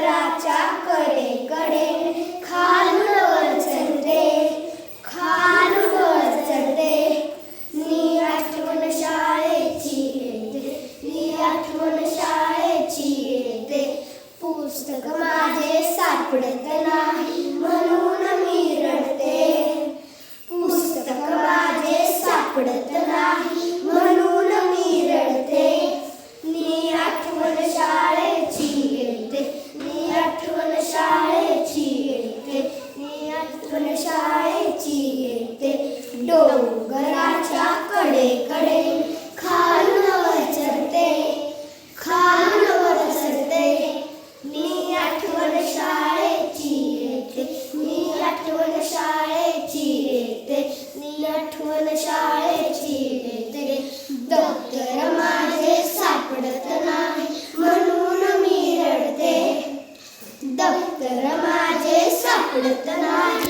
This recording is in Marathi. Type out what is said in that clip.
डोंगराच्या कडे कडे खालून वर चढते खालून वर चढते. नी आठवण शाळेची येते नी आठवण शाळेची येते. पुस्तक माझे सापडत नाही म्हणून शिकवण शाळेची येते. डोंगराच्या कडे कडे खालून वर चढते खालून वर चढते मी आठवण शाळेची येते. मी आठवण शाळेची येते. मी आठवण शाळेची येते. दप्तर माझे सापडत नाही म्हणून मी रडते. दप्तर माझे सापडत नाही